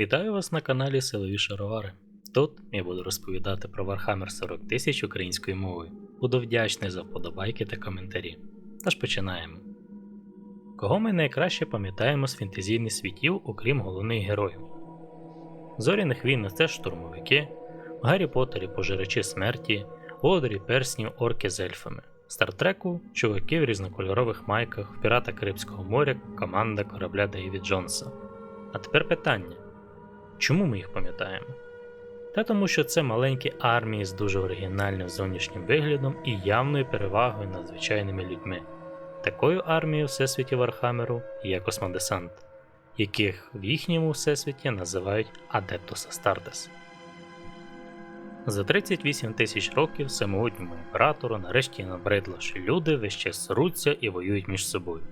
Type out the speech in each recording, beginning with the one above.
Вітаю вас на каналі Силові Шаровари. Тут я буду розповідати про Warhammer 40 тисяч українською мовою. Буду вдячний за вподобайки та коментарі. Тож починаємо. Кого ми найкраще пам'ятаємо з фентезійних світів, окрім головних героїв? Зоряних війн це штурмовики, в Гаррі Поттері пожирачі смерті, Володарі перснів, орки з ельфами. Стартреку чуваки в різнокольорових майках, в Пірата Карибського моря, команда корабля Дейві Джонса. А тепер питання: чому ми їх пам'ятаємо? Та тому, що це маленькі армії з дуже оригінальним зовнішнім виглядом і явною перевагою над звичайними людьми. Такою армією всесвіті Вархамеру є космодесант, яких в їхньому всесвіті називають Адептус Астартес. За 38 тисяч років всемогутньому імператору нарешті набридло, що люди весь час сруться і воюють між собою.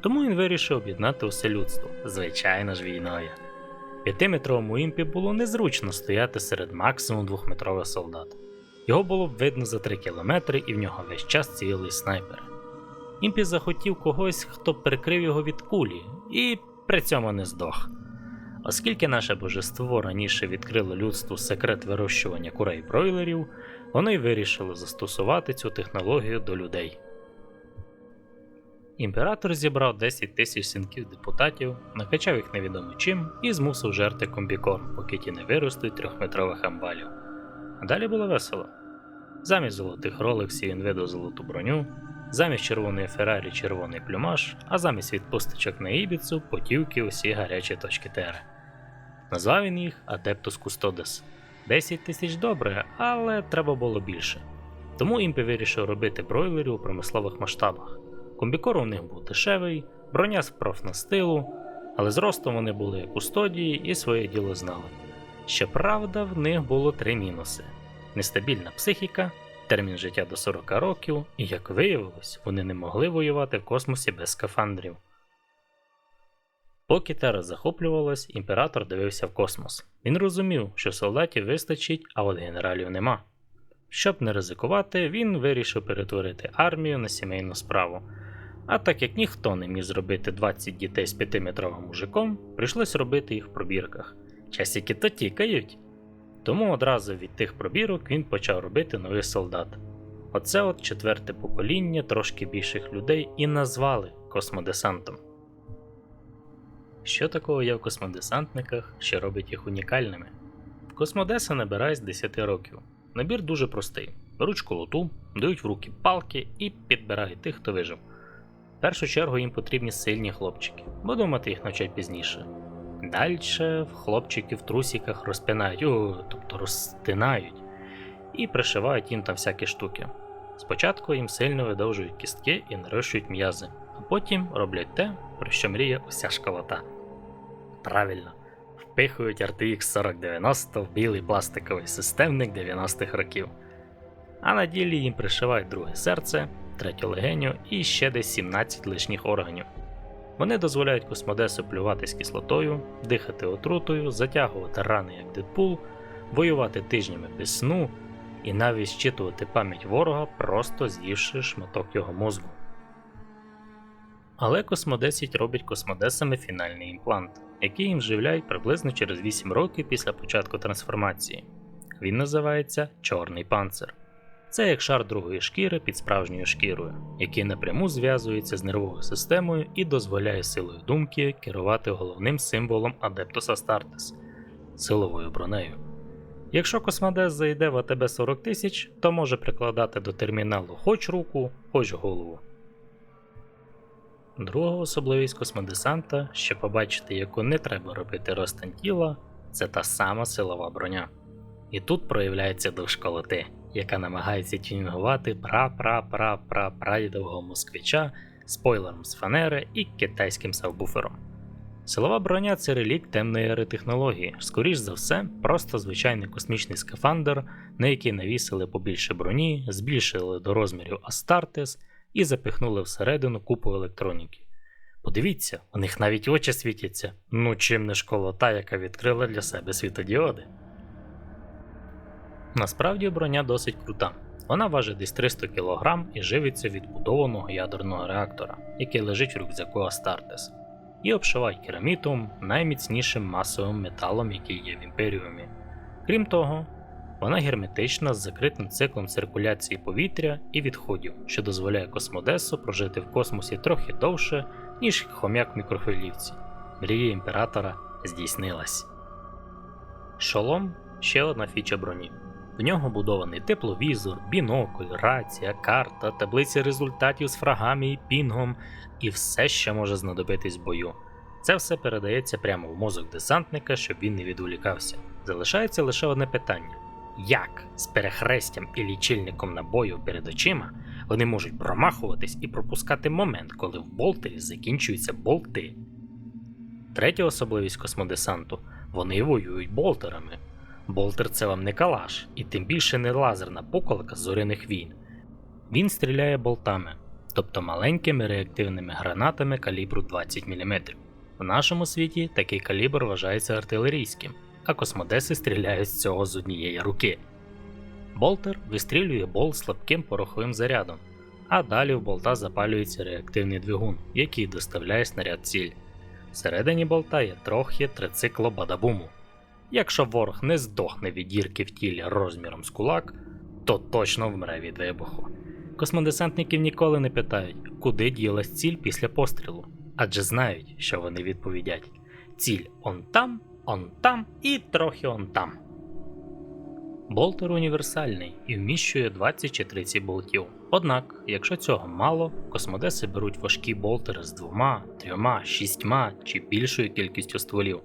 Тому він вирішив об'єднати усе людство, звичайно ж війною. П'ятиметровому імпі було незручно стояти серед максимум двохметрових солдат. Його було б видно за 3 кілометри і в нього весь час цілили снайпери. Імпі захотів когось, хто прикрив його від кулі, і при цьому не здох. Оскільки наше божество раніше відкрило людству секрет вирощування курей бройлерів, воно й вирішило застосувати цю технологію до людей. Імператор зібрав 10 тисяч синків депутатів, накачав їх невідомо чим і змусив жерти комбікорм, поки ті не виростуть трьохметрових амбалів. А далі було весело. Замість золотих ролексів він видав золоту броню, замість червоної Феррарі червоний плюмаж, а замість відпусточок на Ібіцу потівки усі гарячі точки Тери. Назвав він їх Adeptus Custodes. 10 тисяч добре, але треба було більше. Тому імпі вирішив робити бройлерів у промислових масштабах. Комбікор у них був дешевий, броня з профнастилу, але зростом вони були як у стодії і своє діло знали. Щоправда, в них було три мінуси: нестабільна психіка, термін життя до 40 років, і, як виявилось, вони не могли воювати в космосі без скафандрів. Поки Тера захоплювалась, імператор дивився в космос. Він розумів, що солдатів вистачить, а от генералів нема. Щоб не ризикувати, він вирішив перетворити армію на сімейну справу. А так як ніхто не міг зробити 20 дітей з 5-метровим мужиком, прийшлось робити їх в пробірках. Часики то тікають. Тому одразу від тих пробірок він почав робити нових солдат. Оце от четверте покоління трошки більших людей і назвали космодесантом. Що такого є в космодесантниках, що робить їх унікальними? Космодеса набирає з 10 років. Набір дуже простий: беруть школоту, дають в руки палки і підбирають тих, хто вижив. В першу чергу їм потрібні сильні хлопчики, бо думати їх навчать пізніше. Дальше хлопчики в трусіках розпинають, о, тобто розтинають, і пришивають їм там всякі штуки. Спочатку їм сильно видовжують кістки і нарощують м'язи, а потім роблять те, про що мріє уся школота. Правильно, впихують RTX 4090 в білий пластиковий системник 90-х років. А на ділі їм пришивають друге серце, третю легеню і ще десь 17 лишніх органів. Вони дозволяють космодесу плюватись кислотою, дихати отрутою, затягувати рани як Дедпул, воювати тижнями без сну і навіть щитувати пам'ять ворога, просто з'ївши шматок його мозку. Але Космодесять робить космодесами фінальний імплант, який їм вживляють приблизно через 8 років після початку трансформації. Він називається Чорний панцир. Це як шар другої шкіри під справжньою шкірою, який напряму зв'язується з нервовою системою і дозволяє силою думки керувати головним символом Adeptus Astartes – силовою бронею. Якщо космодес зайде в АТБ 40 тисяч, то може прикладати до терміналу хоч руку, хоч голову. Друга особливість космодесанта, щоб побачити, яку не треба робити розтань тіла, це та сама силова броня. І тут проявляється дух школоти, яка намагається тюнінгувати пра-пра-пра-пра-прадідового москвича спойлером з фанери і китайським сабвуфером. Силова броня це релік темної ери технології, скоріш за все, просто звичайний космічний скафандр, на який навісили побільше броні, збільшили до розмірів Астартес і запихнули всередину купу електроніки. Подивіться, у них навіть очі світяться. Ну чим не школота, яка відкрила для себе світодіоди. Насправді броня досить крута. Вона важить десь 300 кг і живиться від будованого ядерного реактора, який лежить в рюкзаку Астартес. і обшивають керамітом найміцнішим масовим металом, який є в імперіумі. Крім того, вона герметична з закритим циклом циркуляції повітря і відходів, що дозволяє космодесу прожити в космосі трохи довше, ніж хомяк мікрохвилівці. Мрія імператора здійснилась. Шолом ще одна фіча броні. В нього будований тепловізор, бінокль, рація, карта, таблиця результатів з фрагами і пінгом, і все, що може знадобитись в бою. Це все передається прямо в мозок десантника, щоб він не відволікався. Залишається лише одне питання: як з перехрестям і лічильником набою перед очима вони можуть промахуватись і пропускати момент, коли в болтері закінчуються болти? Третя особливість космодесанту вони воюють болтерами. Болтер це вам не калаш, і тим більше не лазерна поколка зоряних війн. Він стріляє болтами, тобто маленькими реактивними гранатами калібру 20 мм. В нашому світі такий калібр вважається артилерійським, а космодеси стріляють з цього з однієї руки. Болтер вистрілює болт слабким пороховим зарядом, а далі в болта запалюється реактивний двигун, який доставляє снаряд ціль. Всередині болта є трохи трицикло бадабуму. Якщо ворог не здохне від дірки в тілі розміром з кулак, то точно вмре від вибуху. Космодесантників ніколи не питають, куди ділась ціль після пострілу, адже знають, що вони відповідять: ціль он там, он там і трохи он там. Болтер універсальний і вміщує 20 чи 30 болтів. Однак, якщо цього мало, космодеси беруть важкі болтери з двома, трьома, шістьма чи більшою кількістю стволів.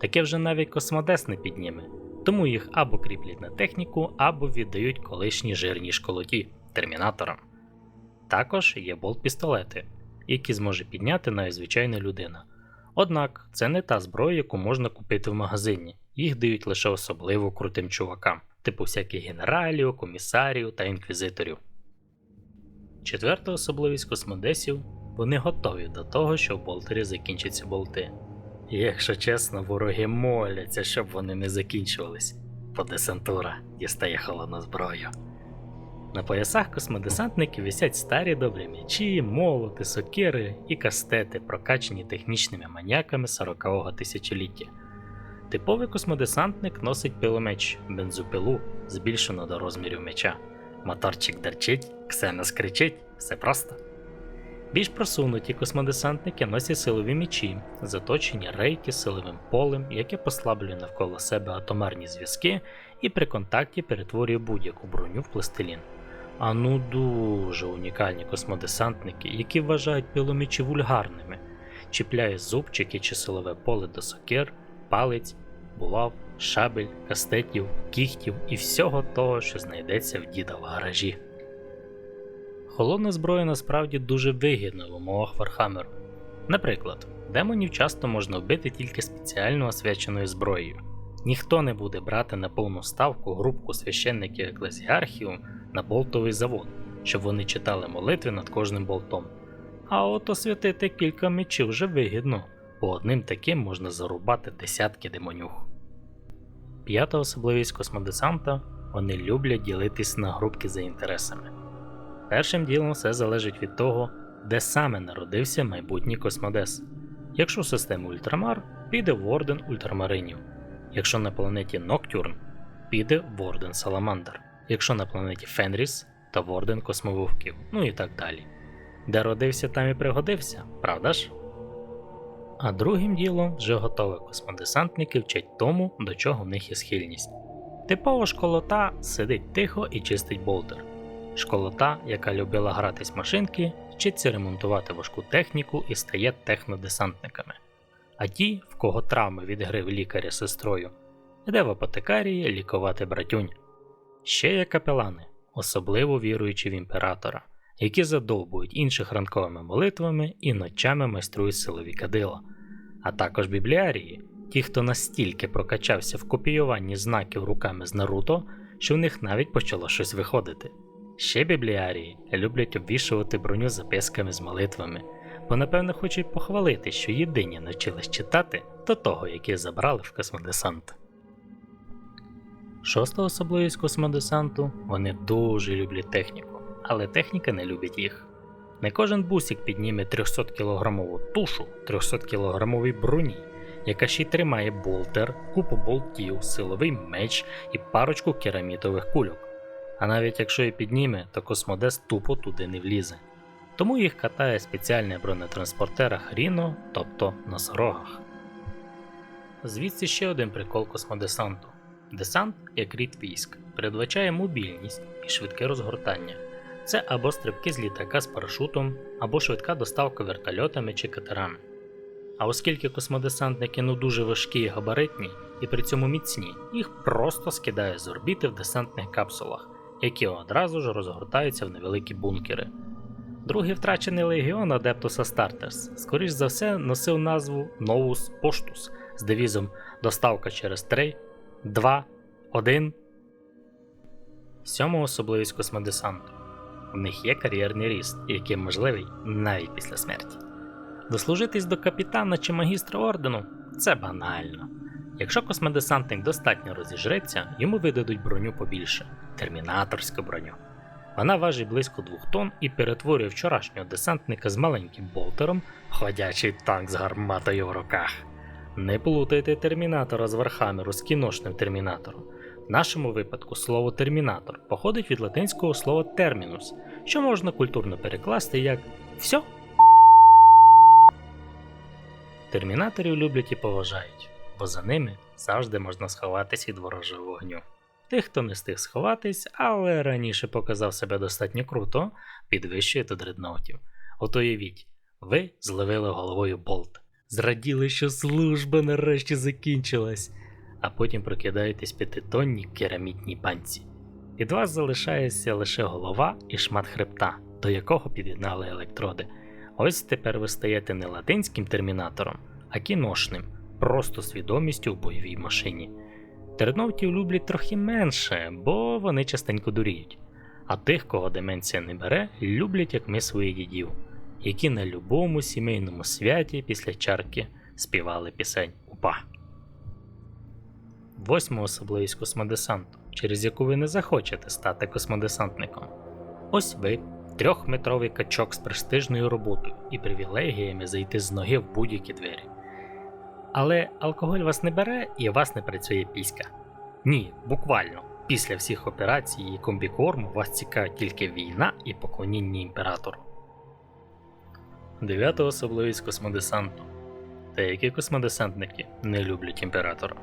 Таке вже навіть космодес не підніме, тому їх або кріплять на техніку, або віддають колишні жирні школоті термінаторам. Також є болт-пістолети, які зможе підняти навіть звичайна людина. Однак це не та зброя, яку можна купити в магазині, їх дають лише особливо крутим чувакам, типу всяких генералів, комісарів та інквізиторів. Четверта особливість космодесів вони готові до того, що в болтері закінчаться болти. І якщо чесно, вороги моляться, щоб вони не закінчувались, бо десантура дістає холодну зброю. На поясах космодесантників висять старі добрі м'ячі, молоти, сокири і кастети, прокачені технічними маніяками 40-го тисячоліття. Типовий космодесантник носить пиломеч, бензопилу, збільшену до розмірів меча. Моторчик дерчить, ксенос кричить, все просто. Більш просунуті космодесантники носять силові мічі, заточені рейки силовим полем, яке послаблює навколо себе атомарні зв'язки і при контакті перетворює будь-яку броню в пластилін. А ну дуже унікальні космодесантники, які вважають пиломічі вульгарними, чіпляє зубчики чи силове поле до сокир, палець, булав, шабель, кастетів, кіхтів і всього того, що знайдеться в діда в гаражі. Холодна зброя насправді дуже вигідна в умовах Вархаммеру. Наприклад, демонів часто можна вбити тільки спеціально освяченою зброєю. Ніхто не буде брати на повну ставку групку священників еклезіархів на болтовий завод, щоб вони читали молитви над кожним болтом. А от освятити кілька мечів вже вигідно, бо одним таким можна зарубати десятки демонюх. П'ята особливість космодесанта вони люблять ділитись на групки за інтересами. Першим ділом все залежить від того, де саме народився майбутній космодес. Якщо в систему Ультрамар, піде в Орден Ультрамаринів. Якщо на планеті Ноктюрн, піде в Орден Саламандр. Якщо на планеті Фенріс, то в Орден Космововків, ну і так далі. Де родився, там і пригодився, правда ж? А другим ділом вже готові космодесантники вчать тому, до чого в них є схильність. Типова школота сидить тихо і чистить болтер. Школота, яка любила гратись машинки, вчиться ремонтувати важку техніку і стає технодесантниками. А ті, в кого травми від гри в лікаря з сестрою, йде в апотекарії лікувати братюнь. Ще є капелани, особливо віруючи в імператора, які задовбують інших ранковими молитвами і ночами майструють силові кадила, а також бібліарії, ті, хто настільки прокачався в копіюванні знаків руками з Наруто, що в них навіть почало щось виходити. Ще бібліарії люблять обвішувати броню записками з молитвами, бо напевно хочуть похвалити, що єдині навчились читати до того, які забрали в космодесант. Шоста особливість космодесанту вони дуже люблять техніку, але техніка не любить їх. Не кожен бусик підніме 300 кілограмову тушу 300 кілограмовій броні, яка ще й тримає болтер, купу болтів, силовий меч і парочку керамітових кульок. А навіть якщо і підніме, то космодес тупо туди не влізе. Тому їх катає спеціальний бронетранспортер Ріно, тобто носорогах. Звідси ще один прикол космодесанту. Десант, як рід військ, передбачає мобільність і швидке розгортання. Це або стрибки з літака з парашутом, або швидка доставка вертольотами чи катерами. А оскільки космодесантники ну дуже важкі і габаритні, і при цьому міцні, їх просто скидає з орбіти в десантних капсулах, які одразу ж розгортаються в невеликі бункери. Другий втрачений легіон Adeptus Astartes, скоріш за все, носив назву Novus Poštus з девізом Доставка через 3, 2, 1. Сьома особливість космодесанту. В них є кар'єрний ріст, який можливий навіть після смерті. Дослужитись до капітана чи магістра ордену це банально. Якщо космодесантник достатньо розіжреться, йому видадуть броню побільше термінаторську броню. Вона важить близько 2 тонн і перетворює вчорашнього десантника з маленьким болтером в ходячий танк з гарматою в руках. Не плутайте термінатора з Вархамеру з кіношним термінатором. В нашому випадку слово термінатор походить від латинського слова термінус, що можна культурно перекласти як «всьо». Термінаторів люблять і поважають, бо за ними завжди можна сховатись від ворожого вогню. Тих, хто не встиг сховатись, але раніше показав себе достатньо круто, підвищує до дредноутів. От уявіть, ви зловили головою болт, зраділи, що служба нарешті закінчилась, а потім прокидаєтесь п'ятитонній керамітній банці. Від вас залишається лише голова і шмат хребта, до якого під'єднали електроди. Ось тепер ви стаєте не латинським термінатором, а кіношним, просто свідомістю в бойовій машині. Терновтів люблять трохи менше, бо вони частенько дуріють. А тих, кого деменція не бере, люблять як ми своїх дідів, які на любому сімейному святі після чарки співали пісень УПА. Восьма особливість космодесанту, через яку ви не захочете стати космодесантником. Ось ви, трьохметровий качок з престижною роботою і привілегіями зайти з ноги в будь-які двері. Але алкоголь вас не бере і вас не працює піська. Ні, буквально. Після всіх операцій і комбікорму вас цікавить тільки війна і поклоніння імператору. Дев'ята особливість космодесанту. Деякі космодесантники не люблять імператора.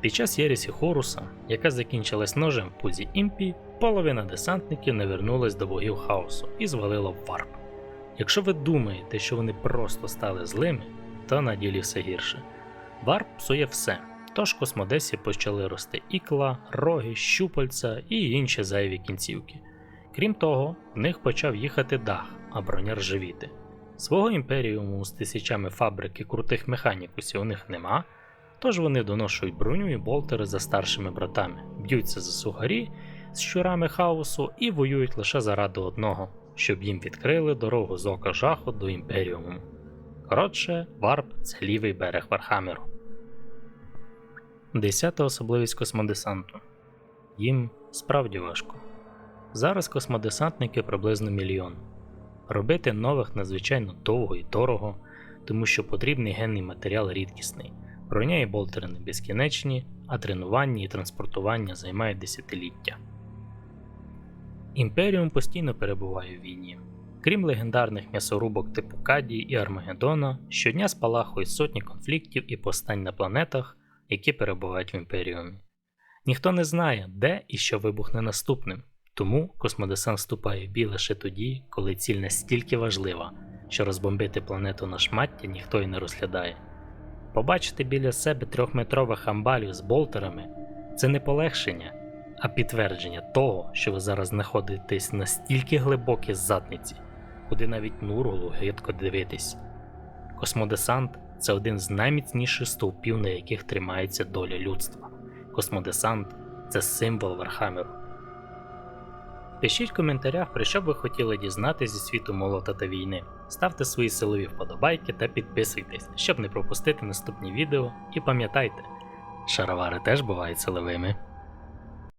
Під час Єресі Хоруса, яка закінчилась ножем в пузі імпі, половина десантників не вернулась до богів хаосу і звалила в варп. Якщо ви думаєте, що вони просто стали злими, то на ділі все гірше. Варп псує все, тож космодесі почали рости ікла, роги, щупальця і інші зайві кінцівки. Крім того, в них почав їхати дах, а броня ржавіти. Свого імперіуму з тисячами фабрик і крутих механікусів у них нема, тож вони доношують броню і болтери за старшими братами, б'ються за сугарі з щурами хаосу і воюють лише заради одного, щоб їм відкрили дорогу з ока жаху до імперіуму. Коротше, варп це лівий берег Вархамеру. Десята особливість космодесанту. Їм справді важко. Зараз космодесантники приблизно мільйон. Робити нових надзвичайно довго і дорого, тому що потрібний генний матеріал рідкісний. Броня і болтери не безкінечні, а тренування і транспортування займають десятиліття. Імперіум постійно перебуває в війні. Крім легендарних м'ясорубок типу Кадії і Армагеддона, щодня спалахують сотні конфліктів і повстань на планетах, які перебувають в імперіумі. Ніхто не знає, де і що вибухне наступним, тому космодесант вступає в бій лише тоді, коли ціль настільки важлива, що розбомбити планету на шмаття ніхто й не розглядає. Побачити біля себе трьохметрових амбалів з болтерами це не полегшення, а підтвердження того, що ви зараз знаходитесь настільки глибокі задниці, куди навіть Нурглу гидко дивитись. Космодесант це один з найміцніших стовпів, на яких тримається доля людства. Космодесант це символ Вархамеру. Пишіть в коментарях, про що б ви хотіли дізнатися зі світу молота та війни. Ставте свої силові вподобайки та підписуйтесь, щоб не пропустити наступні відео. І пам'ятайте, шаровари теж бувають силовими.